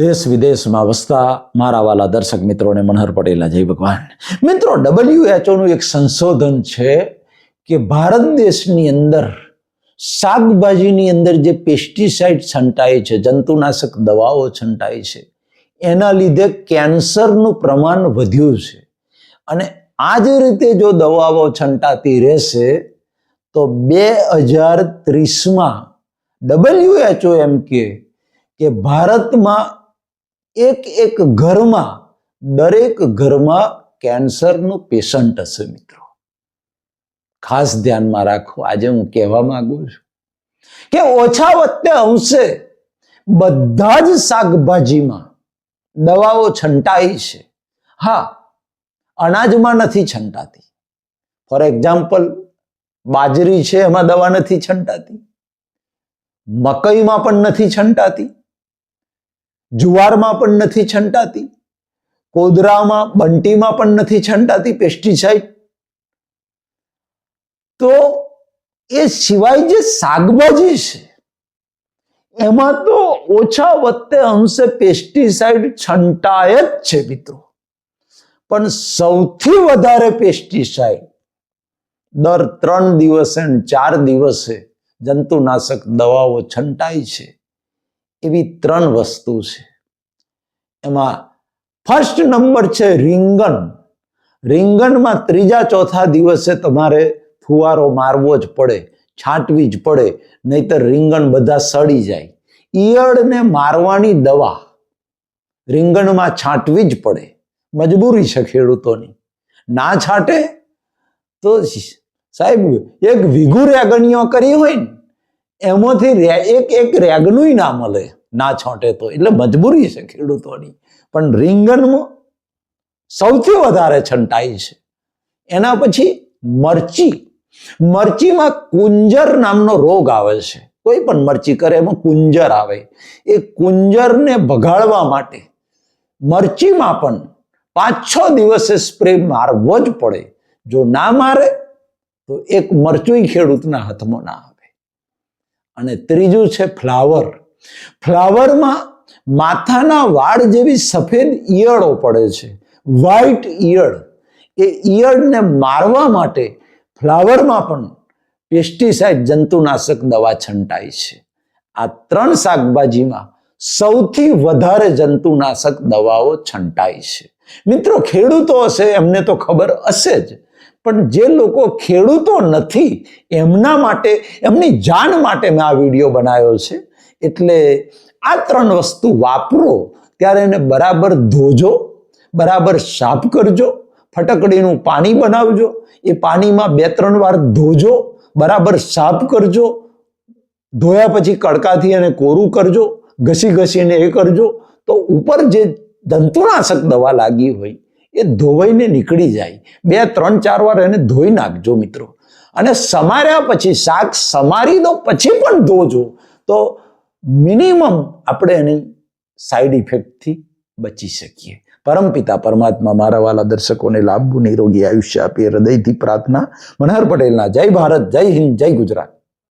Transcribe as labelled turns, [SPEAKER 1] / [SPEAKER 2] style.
[SPEAKER 1] દેશ વિદેશમાં વસતા મારા વાલા દર્શક મિત્રોને મનહર પટેલના જય ભગવાન. મિત્રો ડબલ્યુએચઓનું એક સંશોધન છે કે ભારત દેશની અંદર શાકભાજીની અંદર જે પેસ્ટિસાઇડ છંટાય છે, જંતુનાશક દવાઓ છંટાય છે, એના લીધે કેન્સરનું પ્રમાણ વધ્યું છે. અને આ જ રીતે જો દવાઓ છંટાતી રહેશે, તો બે હજાર ત્રીસમાં ડબલ્યુએચઓ એમ કે ભારતમાં એક એક ઘરમાં, દરેક ઘરમાં કેન્સરનું પેશન્ટ હશે મિત્રો. ખાસ ધ્યાનમાં રાખો, આજે હું કહેવા માંગુ છું કે ઓછા વત્તે અંશે બધા જ શાકભાજીમાં દવાઓ છંટાઈ છે. હા, અનાજમાં નથી છંટાતી. ફોર એક્ઝામ્પલ, બાજરી છે, એમાં દવા નથી છંટાતી. મકઈમાં પણ નથી છંટાતી. જુવારમાં પણ નથી છંટાતી, કોદરામાં, બંટીમાં પણ નથી છંટાતી પેસ્ટિસાઇડ. તો એ સિવાય જે શાકભાજી છે, એમાં તો ઓછા વત્તે અંશે પેસ્ટિસાઇડ છંટાય જ છે મિત્રો. પણ સૌથી વધારે પેસ્ટિસાઇડ દર ત્રણ દિવસે ચાર દિવસે જંતુનાશક દવાઓ છંટાય છે. એવી ત્રણ વસ્તુ છે. એમાં ફર્સ્ટ નંબર છે રીંગણ. રીંગણમાં ત્રીજા ચોથા દિવસે તમારે ફુવારો મારવો જ પડે, છાંટવી જ પડે, નહીતર રીંગણ બધા સડી જાય. ઈયળને મારવાની દવા રીંગણમાં છાંટવી જ પડે, મજબૂરી છે ખેડૂતોની. ના છાંટે તો સાહેબ, એક વિઘુર્યા રેગણીઓ કરી હોય ને એમાંથી એક એક રેગનું ના મળે, ના છાંટે તો. એટલે મજબૂરી છે ખેડૂતોની. પણ રીંગણમાં સૌથી વધારે છંટાઈ છે. એના પછી મરચી. મરચીમાં કુંજર નામનો રોગ આવે છે. કોઈ પણ મરચી કરે, એમાં કુંજર આવે. એ કુંજરને ભગાડવા માટે મરચીમાં પણ પાંચ, છ દિવસે સ્પ્રે મારવો જ પડે. જો ના મારે, તો એક મરચું ખેડૂતના હાથમાં ના આવે. અને ત્રીજું છે ફ્લાવર. ફ્લાવરમાં માથાના વાળ જેવી સફેદ ઈયળો પડે છે. વ્હાઈટ ઈયળ એ ઈયળને મારવા માટે ફ્લાવરમાં પણ પેસ્ટિસાઇડ, જંતુનાશક દવા છંટાય છે. આ ત્રણ શાકભાજીમાં સૌથી વધારે જંતુનાશક દવાઓ છંટાય છે. મિત્રો, ખેડૂતો હશે, એમને તો ખબર હશે જ. પણ જે લોકો ખેડૂતો નથી, એમના માટે, એમની જાણ માટે મેં આ વીડિયો બનાવ્યો છે. એટલે આ ત્રણ વસ્તુ વાપરો, ત્યારે એને બરાબર ધોજો, બરાબર સાફ કરજો, ફટકડીનું પાણી બનાવજો, એ પાણીમાં બે ત્રણ વાર ધોજો, બરાબર સાફ કરજો, ધોયા પછી કડકાથી એને કોરું કરજો, ઘસી ઘસીને એ કરજો, તો ઉપર જે જંતુનાશક દવા લાગી હોય એ ધોવાઈને નીકળી જાય. બે, ત્રણ, ચાર વાર એને ધોઈ નાખજો મિત્રો. અને સમાર્યા પછી, શાક સમારી દો, પછી પણ ધોજો. તો મિનિમમ આપણે એની સાઈડ ઇફેક્ટથી બચી શકીએ. પરમપિતા પરમાત્મા, મારા વાલા દર્શકોને લાભવું નિરોગી આયુષ્ય આપીએ. હૃદયથી પ્રાર્થના. મનહર પટેલના, જય ભારત, જય હિન્દ, જય ગુજરાત.